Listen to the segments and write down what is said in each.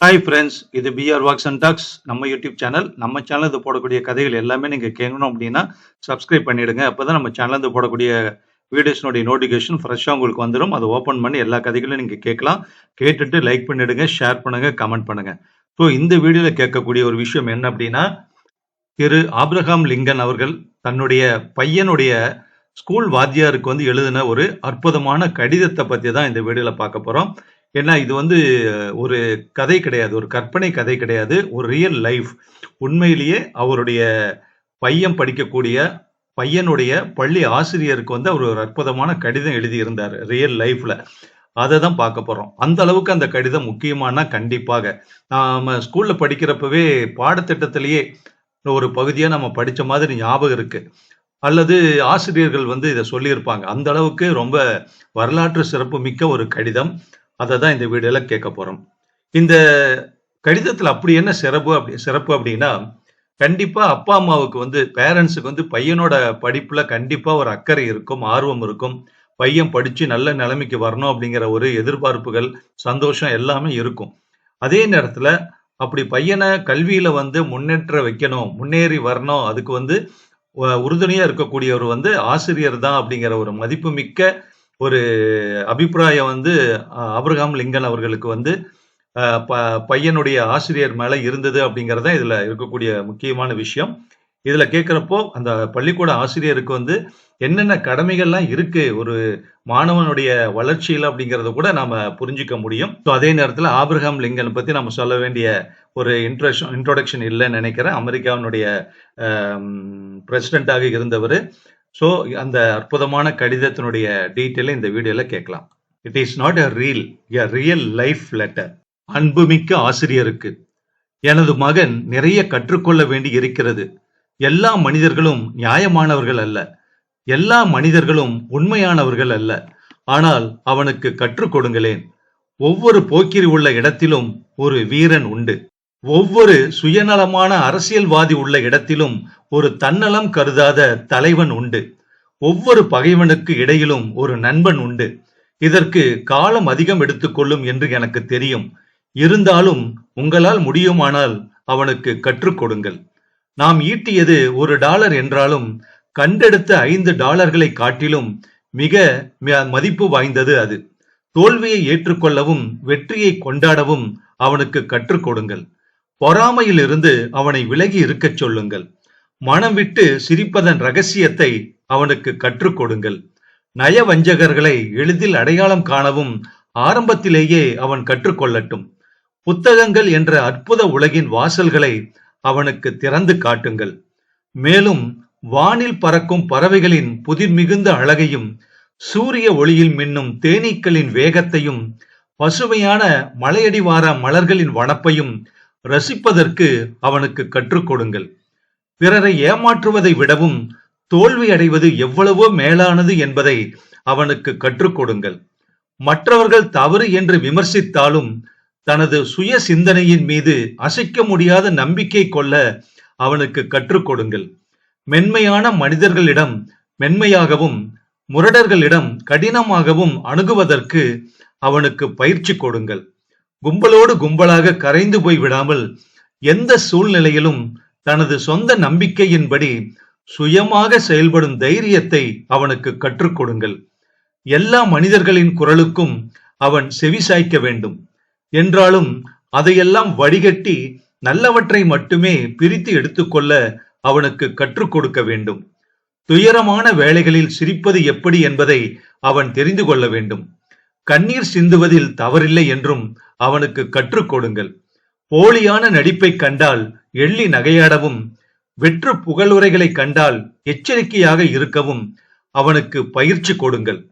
Hi friends இது PR walks and talks நம்ம YouTube channel நம்ம சேனல் இது போடக்கூடிய கதைகள் எல்லாமே நீங்கள் கேட்கணும் அப்படின்னா சப்ஸ்கிரைப் பண்ணிவிடுங்க அப்போ தான் நம்ம சேனல் இது போடக்கூடிய வீடியோஸ்னுடைய நோட்டிஃபிகேஷன் ஃப்ரெஷ்ஷாக உங்களுக்கு வந்துடும் அதை ஓப்பன் பண்ணி எல்லா கதைகளும் நீங்கள் கேட்கலாம். கேட்டுட்டு லைக் பண்ணிடுங்க ஷேர் பண்ணுங்க கமெண்ட் பண்ணுங்க. ஸோ இந்த வீடியோவில் கேட்கக்கூடிய ஒரு விஷயம் என்ன அப்படின்னா திரு ஆப்ரஹாம் லிங்கன் அவர்கள் தன்னுடைய பையனுடைய ஸ்கூல் வாத்தியாருக்கு வந்து எழுதின ஒரு அற்புதமான கடிதத்தை பற்றி தான் இந்த வீடியோவில் பார்க்க போகிறோம் ஏன்னா இது வந்து ஒரு கதை கிடையாது ஒரு கற்பனை கதை கிடையாது ஒரு ரியல் லைஃப் உண்மையிலேயே அவருடைய பையன் படிக்கக்கூடிய பையனுடைய பள்ளி ஆசிரியருக்கு வந்து அவர் ஒரு அற்புதமான கடிதம் எழுதியிருந்தார் ரியல் லைஃப்ல அதை தான் பார்க்க போறோம். அந்த அளவுக்கு அந்த கடிதம் முக்கியமானா கண்டிப்பாக. நாம ஸ்கூல்ல படிக்கிறப்பவே பாடத்திட்டத்திலேயே ஒரு பகுதியா நம்ம படிச்ச மாதிரி ஞாபகம் இருக்கு. அல்லது ஆசிரியர்கள் வந்து இதை சொல்லியிருப்பாங்க. அந்த அளவுக்கு ரொம்ப வரலாற்று சிறப்பு மிக்க ஒரு கடிதம். அதை தான் இந்த வீடியோல கேட்க போறோம். இந்த கடிதத்துல அப்படி என்ன சிறப்பு அப்படி சிறப்பு அப்படின்னா கண்டிப்பா அப்பா அம்மாவுக்கு வந்து பேரண்ட்ஸுக்கு வந்து பையனோட படிப்புல கண்டிப்பா ஒரு அக்கறை இருக்கும் ஆர்வம் இருக்கும். பையன் படிச்சு நல்ல நிலைமைக்கு வரணும் அப்படிங்கிற ஒரு எதிர்பார்ப்புகள் சந்தோஷம் எல்லாமே இருக்கும். அதே நேரத்துல அப்படி பையனை கல்வியில வந்து முன்னேற்ற வைக்கணும் முன்னேறி வரணும் அதுக்கு வந்து உறுதுணையா இருக்கக்கூடியவர் வந்து ஆசிரியர் தான் அப்படிங்கிற ஒரு மதிப்புமிக்க ஒரு அபிப்பிராயம் வந்து அஹ், லிங்கன் அவர்களுக்கு வந்து ப- பையனுடைய ஆசிரியர் மேல இருந்தது அப்படிங்கிறத தான் இதுல இருக்கக்கூடிய முக்கியமான விஷயம். இதுல கேட்கிறப்போ அந்த பள்ளிக்கூட ஆசிரியருக்கு வந்து என்னென்ன கடமைகள்லாம் இருக்கு ஒரு மாணவனுடைய வளர்ச்சியில் அப்படிங்கிறத கூட நாம புரிஞ்சுக்க முடியும். ஸோ அதே நேரத்தில் ஆபிரகாம் லிங்கன் பத்தி நம்ம சொல்ல வேண்டிய ஒரு இன்ட்ரஷன் இன்ட்ரோடக்ஷன் இல்லைன்னு நினைக்கிறேன். அமெரிக்காவினுடைய பிரசிடென்ட்டாக இருந்தவர். ஸோ அந்த அற்புதமான கடிதத்தினுடைய டீட்டெயிலை இந்த வீடியோல கேட்கலாம். It is not a reel a real life letter அன்புமிக்க ஆசிரியருக்கு. எனது மகன் நிறைய கற்றுக்கொள்ள வேண்டி இருக்கிறது. எல்லா மனிதர்களும் நியாயமானவர்கள் அல்ல. எல்லா மனிதர்களும் உண்மையானவர்கள் அல்ல. ஆனால் அவனுக்கு கற்றுக் கொடுங்களேன். ஒவ்வொரு போக்கிரி உள்ள இடத்திலும் ஒரு வீரன் உண்டு. ஒவ்வொரு சுயநலமான அரசியல்வாதி உள்ள இடத்திலும் ஒரு தன்னலம் கருதாத தலைவன் உண்டு. ஒவ்வொரு பகைவனுக்கு இடையிலும் ஒரு நண்பன் உண்டு. இதற்கு காலம் அதிகம் எடுத்துக்கொள்ளும் என்று எனக்கு தெரியும். இருந்தாலும் உங்களால் முடியுமானால் அவனுக்கு கற்றுக் கொடுங்கள். நாம் ஈட்டியது ஒரு டாலர் என்றாலும் கண்டெடுத்த ஐந்து டாலர்களை காட்டிலும் மிக மதிப்பு வாய்ந்தது அது. தோல்வியை ஏற்றுக்கொள்ளவும் வெற்றியை கொண்டாடவும் அவனுக்கு கற்றுக் கொடுங்கள். பொறாமையிலிருந்து அவனை விலகி இருக்கச் சொல்லுங்கள். மனம் விட்டு சிரிப்பதன் ரகசியத்தை அவனுக்கு கற்றுக் கொடுங்கள். நயவஞ்சகர்களை எளிதில் அடையாளம் காணவும் ஆரம்பத்திலேயே அவன் கற்றுக்கொள்ளட்டும் புத்தகங்கள் என்ற அற்புத உலகின் வாசல்களை அவனுக்கு திறந்து காட்டுங்கள். மேலும் வானில் பறக்கும் பறவைகளின் புதிர் மிகுந்த அழகையும் சூரிய ஒளியில் மின்னும் தேனீக்களின் வேகத்தையும் பசுமையான மலையடிவார மலர்களின் வனப்பையும் ரசிப்பதற்கு அவனுக்கு கற்றுக் கொடுங்கள். பிறரை ஏமாற்றுவதை விடவும் தோல்வி அடைவது எவ்வளவோ மேலானது என்பதை அவனுக்கு கற்றுக் கொடுங்கள். மற்றவர்கள் தவறு என்று விமர்சித்தாலும் தனது சுய சிந்தனையின் மீது அசைக்க முடியாத நம்பிக்கை கொள்ள அவனுக்கு கற்றுக் கொடுங்கள். மென்மையான மனிதர்களிடம் மென்மையாகவும் முரடர்களிடம் கடினமாகவும் அணுகுவதற்கு அவனுக்கு பயிற்சி கொடுங்கள். கும்பலோடு கும்பலாக கரைந்து போய் விடாமல் எந்த சூழ்நிலையிலும் தனது சொந்த நம்பிக்கையின்படி சுயமாக செயல்படும் தைரியத்தை அவனுக்கு கற்றுக் கொடுங்கள். எல்லா மனிதர்களின் குரலுக்கும் அவன் செவிசாய்க்க வேண்டும். என்றாலும் அதையெல்லாம் வடிகட்டி நல்லவற்றை மட்டுமே பிரித்து எடுத்துக்கொள்ள அவனுக்கு கற்றுக் கொடுக்க வேண்டும். துயரமான வேளைகளில் சிரிப்பது எப்படி என்பதை அவன் தெரிந்து கொள்ள வேண்டும். கண்ணீர் சிந்துவதில் தவறில்லை என்றும் அவனுக்கு கற்றுக் கொடுங்கள். போலியான நடிப்பை கண்டால் எள்ளி நகையாடவும் வெற்று புகழுரைகளை கண்டால் எச்சரிக்கையாக இருக்கவும் அவனுக்கு பயிற்சி கொடுங்கள்.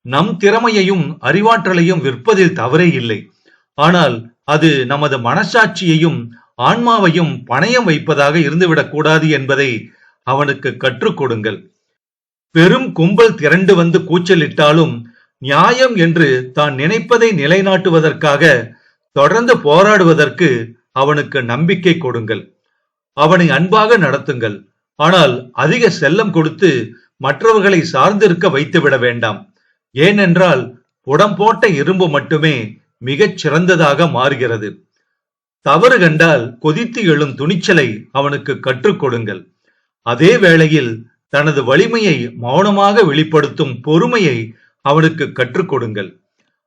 நம் திறமையையும் அறிவாற்றலையும் விற்பதில் தவறே இல்லை. ஆனால் அது நமது மனசாட்சியையும் ஆன்மாவையும் பணயம் வைப்பதாக இருந்துவிடக் கூடாது என்பதை அவனுக்கு கற்றுக் கொடுங்கள். பெரும் கும்பல் திரண்டு வந்து கூச்சலிட்டாலும் நியாயம் என்று தான் நினைப்பதை நிலைநாட்டுவதற்காக தொடர்ந்து போராடுவதற்கு அவனுக்கு நம்பிக்கை கொடுங்கள். அவனை அன்பாக நடத்துங்கள். ஆனால் அதிக செல்லம் கொடுத்து மற்றவர்களை சார்ந்திருக்க வைத்துவிட வேண்டாம். ஏனென்றால் புடம் போட்ட இரும்பு மட்டுமே மிகச் சிறந்ததாக மாறுகிறது. தவறு கண்டால் கொதித்து எழும் துணிச்சலை அவனுக்கு கற்றுக் கொடுங்கள். அதே வேளையில் தனது வலிமையை மௌனமாக வெளிப்படுத்தும் பொறுமையை அவனுக்கு கற்றுக் கொடுங்கள்.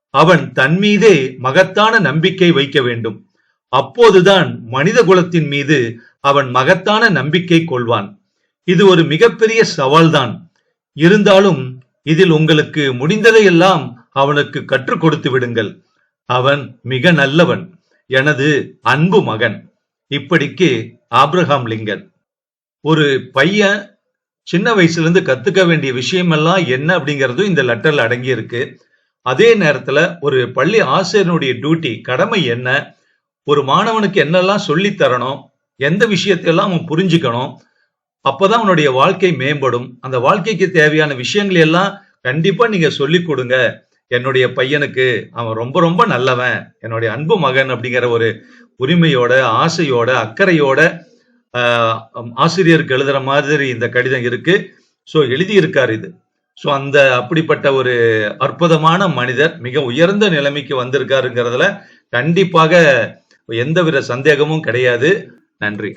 அவன் தன் மீதே மகத்தான நம்பிக்கை வைக்க வேண்டும். அப்போதுதான் மனித குலத்தின் மீது அவன் மகத்தான நம்பிக்கை கொள்வான். இது ஒரு மிகப்பெரிய சவால்தான். இருந்தாலும் இதில் உங்களுக்கு முடிந்ததையெல்லாம் அவனுக்கு கற்றுக் கொடுத்து விடுங்கள். அவன் மிக நல்லவன். எனது அன்பு மகன். இப்படிக்கு ஆப்ரஹாம் லிங்கன். ஒரு பையன் சின்ன வயசுல இருந்து கத்துக்க வேண்டிய விஷயமெல்லாம் என்ன அப்படிங்கிறதும் இந்த லெட்டர்ல அடங்கி இருக்கு அதே நேரத்துல ஒரு பள்ளி ஆசிரியனுடைய டியூட்டி கடமை என்ன? ஒரு மாணவனுக்கு என்னெல்லாம் சொல்லி தரணும் எந்த விஷயத்தையெல்லாம் அவன் புரிஞ்சுக்கணும் அப்பதான் அவனுடைய வாழ்க்கை மேம்படும். அந்த வாழ்க்கைக்கு தேவையான விஷயங்களை எல்லாம் கண்டிப்பா நீங்க சொல்லி கொடுங்க. என்னுடைய பையனுக்கு அவன் ரொம்ப ரொம்ப நல்லவன். என்னுடைய அன்பு மகன் அப்படிங்கிற ஒரு உரிமையோட ஆசையோட அக்கறையோட ஆசிரியருக்கு எழுதுற மாதிரி இந்த கடிதம் இருக்கு. ஸோ எழுதியிருக்கார் இது. ஸோ அந்த அப்படிப்பட்ட ஒரு அற்புதமான மனிதர் மிக உயர்ந்த நிலைமைக்கு வந்திருக்காருங்கிறதுல கண்டிப்பாக எந்தவித சந்தேகமும் கிடையாது. நன்றி.